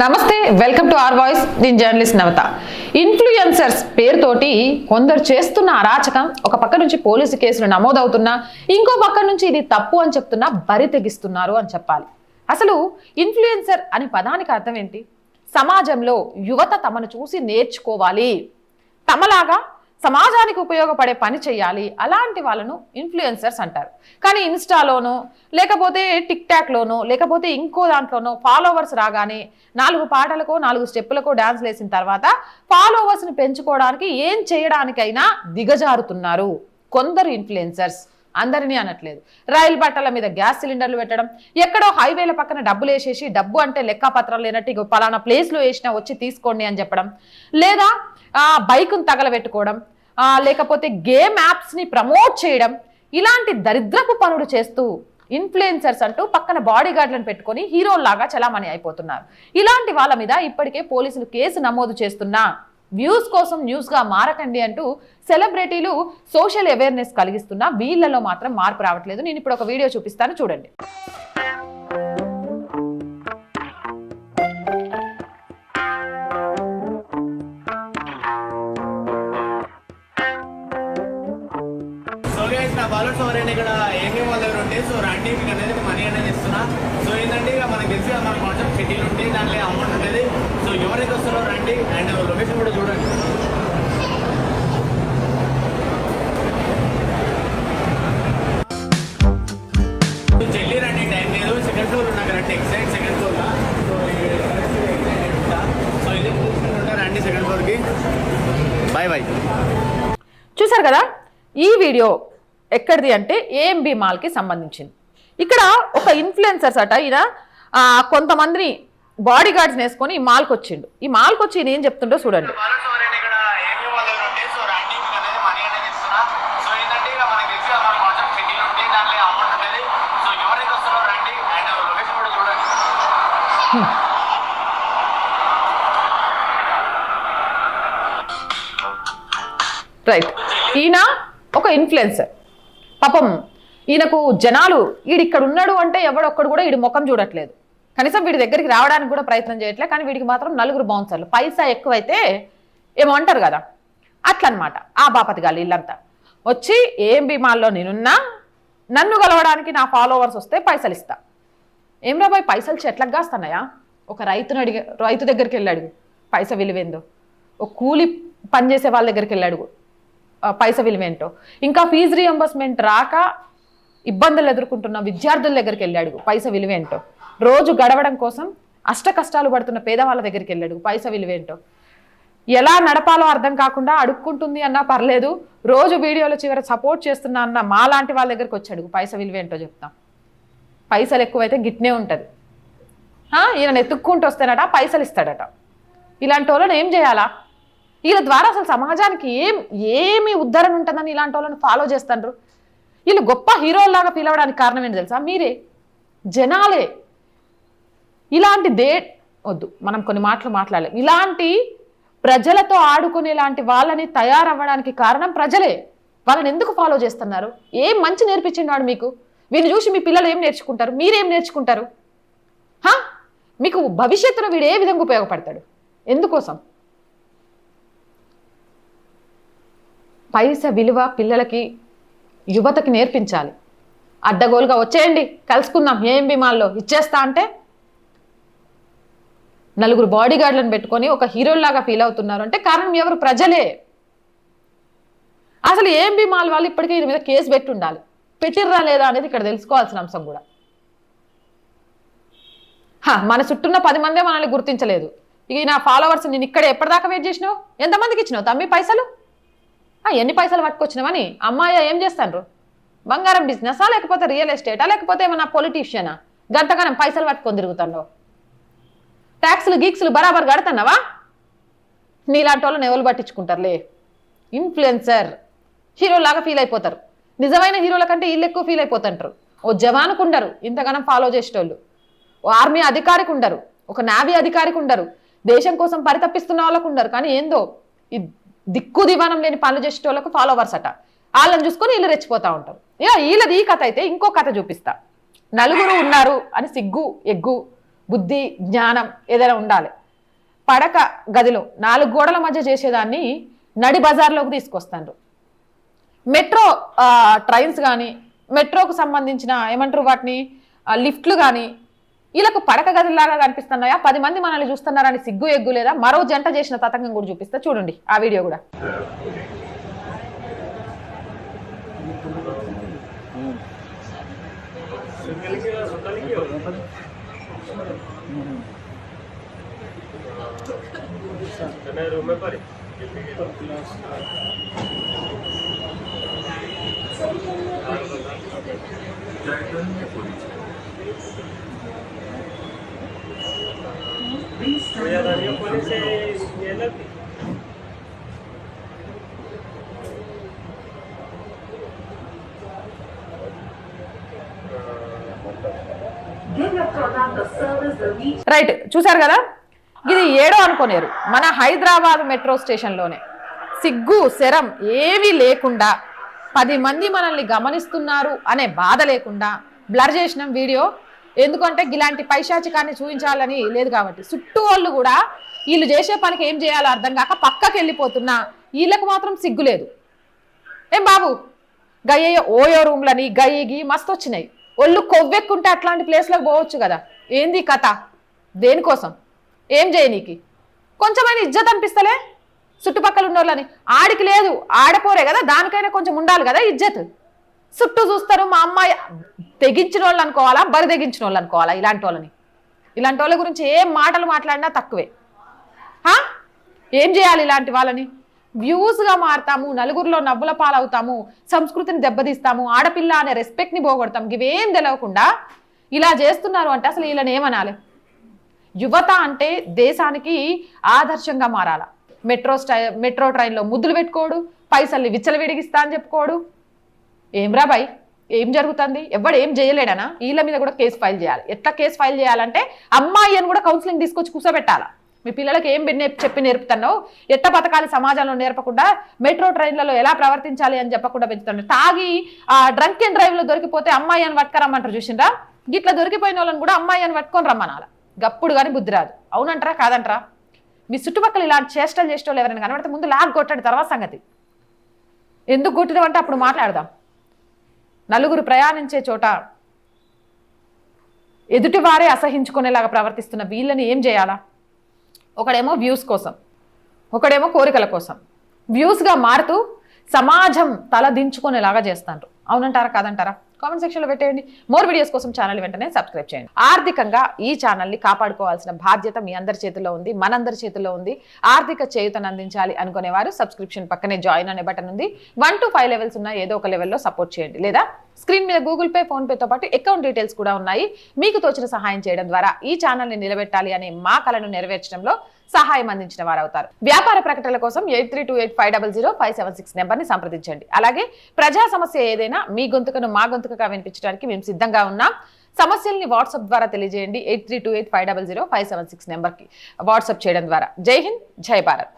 Namaste welcome to R voice. దీని journalist నవత. Influencers పేరుతోటి కొందరు చేస్తున్న అరాచకం ఒక పక్క నుంచి పోలీసు కేసులు నమోదవుతున్నా ఇంకో పక్క నుంచి ఇది తప్పు అని చెప్తున్నా బరి తెగిస్తున్నారు అని చెప్పాలి. అసలు ఇన్ఫ్లుయెన్సర్ అనే పదానికి అర్థం ఏంటి? సమాజంలో యువత తమను చూసి నేర్చుకోవాలి. తమలాగా సమాజానికి ఉపయోగపడే పని చేయాలి. అలాంటి వాళ్ళను ఇన్ఫ్లుయెన్సర్స్ అంటారు. కానీ ఇన్స్టాలోనో లేకపోతే టిక్ టాక్లోనో లేకపోతే ఇంకో దాంట్లోనో ఫాలోవర్స్ రాగానే నాలుగు పాటలకో నాలుగు స్టెప్పులకో డాన్స్ వేసిన తర్వాత ఫాలోవర్స్ని పెంచుకోవడానికి ఏం చేయడానికైనా దిగజారుతున్నారు. కొందరు ఇన్ఫ్లుయెన్సర్స్ అందరినీ అనట్లేదు. రైలు పట్టాల మీద గ్యాస్ సిలిండర్లు పెట్టడం ఎక్కడో హైవేల పక్కన డబ్బులు వేసేసి డబ్బు అంటే లెక్కపత్రం లేనట్టు ఇక పలానా ప్లేస్లో వేసినా వచ్చి తీసుకోండి అని చెప్పడం లేదా బైకును తగలబెట్టుకోవడం లేకపోతే గేమ్ యాప్స్ని ప్రమోట్ చేయడం ఇలాంటి దరిద్రపు పనులు చేస్తూ ఇన్ఫ్లుయెన్సర్స్ అంటూ పక్కన బాడీ గార్డులను పెట్టుకొని హీరోల్లాగా చలామణి అయిపోతున్నారు. ఇలాంటి వాళ్ళ మీద ఇప్పటికే పోలీసులు కేసు నమోదు చేస్తున్నా వ్యూస్ కోసం న్యూస్గా మారకండి అంటూ సెలబ్రిటీలు సోషల్ అవేర్నెస్ కలిగిస్తున్నా వీళ్ళలో మాత్రం మార్పు రావట్లేదు. నేను ఇప్పుడు ఒక వీడియో చూపిస్తాను. చూడండి. మీకు అనేది మనీ అనేది ఇస్తున్నా. సో ఏంటంటే ఇక మనకి తెలిసి మన కొంచెం షెడ్యూల్ ఉంది దాంట్లో అమౌంట్ ఉంటుంది సో ఎవరైతే వస్తారో రండి. అండ్ లొకేషన్ కూడా చూడండి. చెల్లి రండి. టైం లేదు. సెకండ్ ఫ్లోర్ ఉన్నా correct exact second floor so ఇది రండి సెకండ్ ఫ్లోర్కి బాయ్ బాయ్ చూసారు కదా? ఈ వీడియో ఎక్కడిది అంటే ఏఎంబి మాల్కి సంబంధించింది. ఇక్కడ ఒక ఇన్ఫ్లుయెన్సర్స్ అట ఈయన కొంతమందిని బాడీ గార్డ్స్ వేసుకొని ఈ మాల్కి వచ్చిండు. ఈ మాల్కి వచ్చి ఈయన ఏం చెప్తుండో చూడండి. రైట్ ఈయన ఒక ఇన్ఫ్లుయెన్సర్ పాపం ఈయనకు జనాలు వీడు ఉన్నాడు అంటే ఎవడొక్కడు కూడా వీడి ముఖం చూడట్లేదు. కనీసం వీడి దగ్గరికి రావడానికి కూడా ప్రయత్నం చేయట్లేదు కానీ వీడికి మాత్రం నలుగురు బౌన్సర్లు. పైసా ఎక్కువైతే ఏమో అంటారు కదా. అట్లనమాట ఆ బాపతి గాలి ఇల్లంతా. వచ్చి ఏం భీమాల్లో నేనున్నా? నన్ను కలవడానికి నా ఫాలోవర్స్ వస్తే పైసలు ఇస్తా. ఏం రాబాయ్ పైసలు చెట్లకు కాస్తున్నాయా? ఒక రైతును అడిగి రైతు దగ్గరికి వెళ్ళాడు పైస విలువేందో? ఒక కూలి పనిచేసే వాళ్ళ దగ్గరికి వెళ్ళాడు ఆ, పైస విలువేంటో? ఇంకా ఫీజు రియంబర్స్మెంట్ రాక ఇబ్బందులు ఎదుర్కొంటున్న విద్యార్థుల దగ్గరికి వెళ్ళాడు. పైస విలువేంటో రోజు గడవడం కోసం అష్ట కష్టాలు పడుతున్న పేదవాళ్ళ దగ్గరికి వెళ్ళాడు. పైస విలువేంటో ఎలా నడపాలో అర్థం కాకుండా అడుక్కుంటుంది అన్నా పర్లేదు. రోజు వీడియోలో చివర సపోర్ట్ చేస్తున్నా అన్న మా లాంటి వాళ్ళ దగ్గరికి వచ్చాడు. పైస విలువేంటో చెప్తాం. పైసలు ఎక్కువైతే గిట్నే ఉంటుంది. ఈయన ఎత్తుక్కుంటూ వస్తేనట పైసలు ఇస్తాడట. ఇలాంటి వాళ్ళని ఏం చేయాలా? వీళ్ళ ద్వారా అసలు సమాజానికి ఏం ఏమి ఉద్ధరణ ఉంటుందని ఇలాంటి వాళ్ళని ఫాలో చేస్తాండ్రు? వీళ్ళు గొప్ప హీరోల్లాగా ఫీల్ అవ్వడానికి కారణం ఏంటి తెలుసా? మీరే. జనాలే. ఇలాంటి దే వద్దు మనం కొన్ని మాటలు మాట్లాడలేం. ఇలాంటి ప్రజలతో ఆడుకునేలాంటి వాళ్ళని తయారవ్వడానికి కారణం ప్రజలే. వాళ్ళని ఎందుకు ఫాలో చేస్తున్నారు? ఏం మంచి నేర్పించిండు వాడు మీకు? వీళ్ళు చూసి మీ పిల్లలు ఏం నేర్చుకుంటారు? మీరేం నేర్చుకుంటారు? హా? మీకు భవిష్యత్తులో వీడు ఏ విధంగా ఉపయోగపడతాడు? ఎందుకోసం? పైస విలువ పిల్లలకి యువతకి నేర్పించాలి. అడ్డగోలుగా వచ్చేయండి కలుసుకుందాం ఏం బిమాల్లో ఇచ్చేస్తా అంటే నలుగురు బాడీ గార్డులను పెట్టుకొని ఒక హీరోల్లాగా ఫీల్ అవుతున్నారు. అంటే కారణం ఎవరు? ప్రజలే. అసలు ఏం మాల్ వాళ్ళు ఇప్పటికే దీని మీద కేసు పెట్టి ఉండాలి పెట్టిర్రా లేదా అనేది ఇక్కడ తెలుసుకోవాల్సిన అంశం కూడా. హా, మన చుట్టూన్న పది మందే మనల్ని గుర్తించలేదు. ఇక నా ఫాలోవర్స్ నేను ఇక్కడ ఎప్పటిదాకా వెయిట్ చేసినావు? ఎంతమందికి ఇచ్చినావు తమ్మి పైసలు? ఎన్ని పైసలు పట్టుకొచ్చినామని అమ్మాయి ఏం చేస్తాను బంగారం బిజినెసా లేకపోతే రియల్ ఎస్టేటా లేకపోతే ఏమన్నా పొలిటీషియనా గంటగానం పైసలు పట్టుకొని తిరుగుతాడు ట్యాక్సులు గీక్సులు బరాబర్ కడుతున్నావా? నీలాంటి వాళ్ళని ఎవరు పట్టించుకుంటారులే? ఇన్ఫ్లుయెన్సర్ హీరోలాగా ఫీల్ అయిపోతారు. నిజమైన హీరోల కంటే వీళ్ళు ఎక్కువ ఫీల్ అయిపోతుంటారు. ఓ జవానుకు ఉండరు. ఇంతగానం ఫాలో చేసేటోళ్ళు. ఓ ఆర్మీ అధికారికి ఉండరు. ఒక నావీ అధికారికి ఉండరు. దేశం కోసం పరితపిస్తున్న వాళ్ళకు ఉండరు. కానీ ఏందో? దిక్కు దివానం లేని పనులు చేసేటోళ్ళకు ఫాలోవర్స్ అట. వాళ్ళని చూసుకొని వీళ్ళు రెచ్చిపోతా ఉంటారు. ఇక వీళ్ళది ఈ కథ అయితే ఇంకో కథ చూపిస్తా. నలుగురు ఉన్నారు అని సిగ్గు ఎగ్గు బుద్ధి జ్ఞానం ఏదైనా ఉండాలి. పడక గదిలో నాలుగు గోడల మధ్య చేసేదాన్ని నడి బజార్లోకి తీసుకొస్తాండ్రు. మెట్రో ట్రైన్స్ కానీ మెట్రోకు సంబంధించిన ఏమంటారు వాటిని లిఫ్ట్లు కానీ వీళ్ళకు పడక గదిలాగా కనిపిస్తున్నాయా? పది మంది మనల్ని చూస్తున్నారని సిగ్గు ఎగ్గు లేదా మరో జంట చేసిన తతంగం కూడా చూపిస్తా చూడండి ఆ వీడియో కూడా. రైట్ చూశారు కదా? ఇది ఏడో అనుకోలేరు మన హైదరాబాద్ మెట్రో స్టేషన్లోనే. సిగ్గు శరం ఏమీ లేకుండా పది మంది మనల్ని గమనిస్తున్నారు అనే బాధ లేకుండా బ్లర్ చేసిన వీడియో. ఎందుకంటే ఇలాంటి పైశాచికాన్ని చూపించాలని లేదు కాబట్టి. చుట్టూ వాళ్ళు కూడా వీళ్ళు చేసే పనికి ఏం చేయాలో అర్థం కాక పక్కకి వెళ్ళిపోతున్నా వీళ్ళకు మాత్రం సిగ్గు లేదు. ఏం బాబు? గయ్య ఓయో రూమ్లని గయ్యగి మస్తు వచ్చినాయి ఒళ్ళు కొవ్వెక్కుంటే అట్లాంటి ప్లేస్లకు పోవచ్చు కదా. ఏంది కథ? దేనికోసం? ఏం చేయనీకి కొంచెమైనా ఇజ్జత్ అనిపిస్తలే? చుట్టుపక్కల ఉన్నోళ్ళని. ఆడికి లేదు. ఆడపోరే కదా. దానికైనా కొంచెం ఉండాలి కదా ఇజ్జత్. చుట్టూ చూస్తారు మా అమ్మాయి. తెగించిన వాళ్ళు అనుకోవాలా? బరి తెగించిన వాళ్ళు అనుకోవాలా ఇలాంటి వాళ్ళని? ఇలాంటి వాళ్ళ గురించి ఏం మాటలు మాట్లాడినా తక్కువే. ఏం చేయాలి ఇలాంటి వాళ్ళని? వ్యూస్గా మారుతాము నలుగురిలో నవ్వుల పాలవుతాము సంస్కృతిని దెబ్బతీస్తాము ఆడపిల్ల అనే రెస్పెక్ట్ని పోగొడతాం ఇవేం తెలియకుండా ఇలా చేస్తున్నారు అంటే అసలు వీళ్ళని ఏమనాలి? యువత అంటే దేశానికి ఆదర్శంగా మారాల? మెట్రో స్టై మెట్రో ట్రైన్లో ముద్దులు పెట్టుకోడు పైసల్ని విచ్చలవిడిగిస్తా అని చెప్పుకోడు. ఏం రా బాయ్? ఏం జరుగుతుంది? ఎవడు ఏం చేయలేడనా? వీళ్ళ మీద కూడా కేసు ఫైల్ చేయాలి. ఎట్లా కేసు ఫైల్ చేయాలంటే అమ్మాయి అని కూడా కౌన్సిలింగ్ తీసుకొచ్చి కూర్చోబెట్టాలా? మీ పిల్లలకి ఏం బిన్నే- చెప్పి నేర్పుతున్నావు? ఎట్ట బతకాలి సమాజంలో నేర్పకుండా? మెట్రో ట్రైన్లలో ఎలా ప్రవర్తించాలి అని చెప్పకుండా పెంచుతాను తాగి ఆ డ్రంక్ అండ్ డ్రైవ్లో దొరికిపోతే అమ్మాయి అని పట్టుకరమ్మంటారు చూసిండ్రా? గిట్లా దొరికిపోయిన వాళ్ళని కూడా అమ్మాయి అని పట్టుకొని రమ్మనాల? గప్పుడు కానీ బుద్ధి రాదు. అవునంటారా కాదంటారా? మీ చుట్టుపక్కల ఇలాంటి చేష్టలు చేసేవాళ్ళు ఎవరైనా కనబడితే ముందు లాగ్ కొట్టాడు తర్వాత సంగతి. ఎందుకు కొట్టినావు అంటే అప్పుడు మాట్లాడదాం. నలుగురు ప్రయాణించే చోట ఎదుటివారే అసహించుకునేలాగా ప్రవర్తిస్తున్న వీళ్ళని ఏం చేయాలా? ఒకడేమో వ్యూస్ కోసం ఒకడేమో కోరికల కోసం వ్యూస్గా మారుతూ సమాజం తల దించుకునేలాగా చేస్తాండ్రు. అవునంటారా కాదంటారా? కామెంట్ సెక్షన్లో పెట్టేయండి. మోర్ వీడియోస్ కోసం ఛానల్ వెంటనే సబ్స్క్రైబ్ చేయండి. ఆర్థికంగా ఈ ఛానల్ని కాపాడుకోవాల్సిన బాధ్యత మీ అందరి చేతిలో ఉంది మనందరి చేతిలో ఉంది. ఆర్థిక చేయుతను అందించాలి అనుకునేవారు సబ్స్క్రిప్షన్ పక్కనే జాయిన్ అనే బటన్ ఉంది. వన్ టు ఫైవ్ లెవెల్స్ ఉన్న ఏదో ఒక లెవెల్లో సపోర్ట్ చేయండి. లేదా స్క్రీన్ మీద గూగుల్ పే ఫోన్ పేతో పాటు అకౌంట్ డీటెయిల్స్ కూడా ఉన్నాయి. మీకు తోచిన సహాయం చేయడం ద్వారా ఈ ఛానల్ని నిలబెట్టాలి అనే మా కళను నెరవేర్చడంలో సహాయం అందించిన వారు అవుతారు వ్యాపార ప్రకటనల కోసం eight three two eight five double zero five seven six నెంబర్ని సంప్రదించండి. అలాగే ప్రజా సమస్య ఏదైనా మీ గొంతుకను మా గొంతుకగా వినిపించడానికి మేము సిద్ధంగా ఉన్నాం. సమస్యల్ని వాట్సాప్ ద్వారా తెలియజేయండి. Eight three two eight five double zero five seven six నెంబర్కి వాట్సాప్ చేయడం ద్వారా. జై హింద్ జై భారత్.